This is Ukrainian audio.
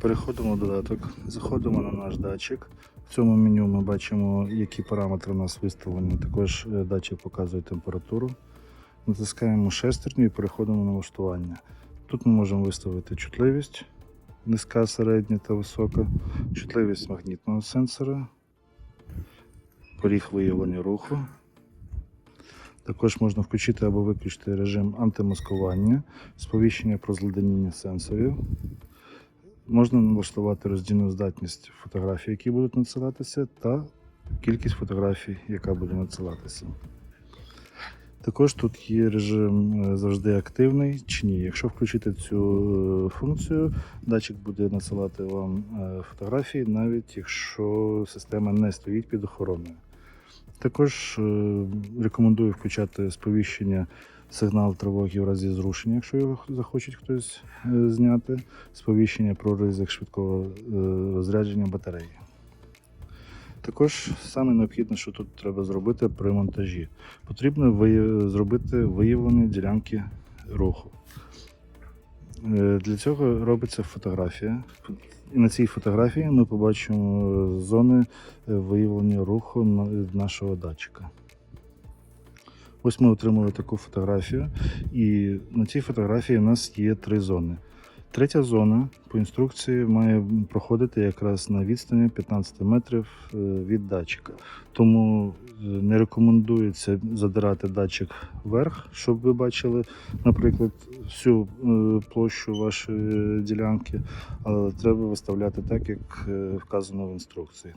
Переходимо в додаток, заходимо на наш датчик. В цьому меню ми бачимо, які параметри у нас виставлені. Також е, датчик показує температуру. Натискаємо шестерню і переходимо на налаштування. Тут ми можемо виставити чутливість, низька, середня та висока, чутливість магнітного сенсора, поріг виявлення руху. Також можна включити або виключити режим антимаскування, сповіщення про зледеніння сенсорів. Можна налаштувати роздільну здатність фотографій, які будуть надсилатися, та кількість фотографій, яка буде надсилатися. Також тут є режим е, завжди активний чи ні. Якщо включити цю е, функцію, датчик буде надсилати вам е, фотографії, навіть якщо система не стоїть під охороною. Також е, рекомендую включати сповіщення сигнал тривоги в разі зрушення, якщо його захоче хтось е, зняти, сповіщення про ризик швидкого е, розрядження батареї. Також саме необхідне, що тут треба зробити при монтажі. Потрібно зробити виявлені ділянки руху. Е, Для цього робиться фотографія. І на цій фотографії ми побачимо зони е, виявлення руху нашого датчика. Ось ми отримали таку фотографію, і на цій фотографії у нас є три зони. Третя зона по інструкції має проходити якраз на відстані 15 метрів е, від датчика. Тому е, не рекомендується задирати датчик вверх, щоб ви бачили, наприклад, всю е, площу вашої ділянки, але треба виставляти так, як вказано в інструкції.